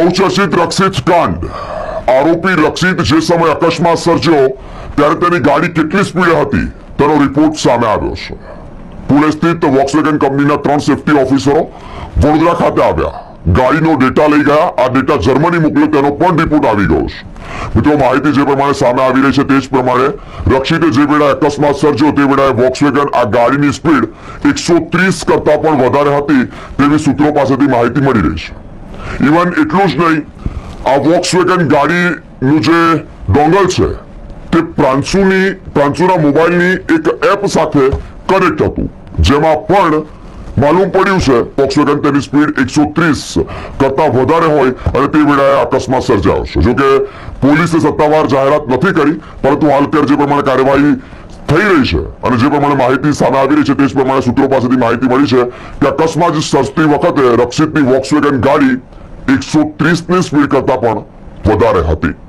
બહુચર્ચિત રક્ષિત કાંડ. આરોપી રક્ષિત જે સમયે અકસ્માત સર્જ્યો, ત્યારે તેની ગાડી કેટલી સ્પીડે હતી, તેનો રિપોર્ટ સામે આવ્યો છે. પુણે સ્થિત વોક્સવેગન કંપનીના ત્રણ સેફ્ટી ઓફિસરો વડોદરા ખાતે આવ્યા. ગાડીનો ડેટા લઈ ગયા, આ ડેટા જર્મની મોકલ્યો, તેનો પણ રિપોર્ટ આવી ગયો છે. મિત્રો, માહિતી જે પ્રમાણે સામે આવી રહી છે તે જ પ્રમાણે રક્ષિતે જે વેળાએ અકસ્માત સર્જ્યો, તે વેળાએ વોક્સવેગન આ ગાડીની સ્પીડ એકસો ત્રીસ કરતા પણ વધારે હતી તેવી સૂત્રો પાસેથી માહિતી મળી રહી છે. ઇવન એટલું જ નહીં આ વોક્સવેગન ગાડીનું જે ડોંગલ છે તે પ્રાંશુની પ્રાંશુના મોબાઈલની એક એપ સાથે કનેક્ટ હતું જેમાં પણ માલુમ પડ્યું છે વોક્સવેગન તેની સ્પીડ એકસો ત્રીસ કરતા વધારે હોય અને તે વેળાએ અકસ્માત સર્જાયો છે. જોકે પોલીસે સત્તાવાર જાહેરાત નથી કરી, પરંતુ હાલ અત્યારે જે પ્રમાણે કાર્યવાહી થઈ રહી છે અને જે પ્રમાણે માહિતી સામે આવી રહી છે તે જ પ્રમાણે સૂત્રો પાસેથી માહિતી મળી છે કે અકસ્માત સર્જતી વખતે રક્ષિતની વોક્સવેગન ગાડી એકસો ત્રીસની સ્પીડ કરતા પણ વધારે હતી.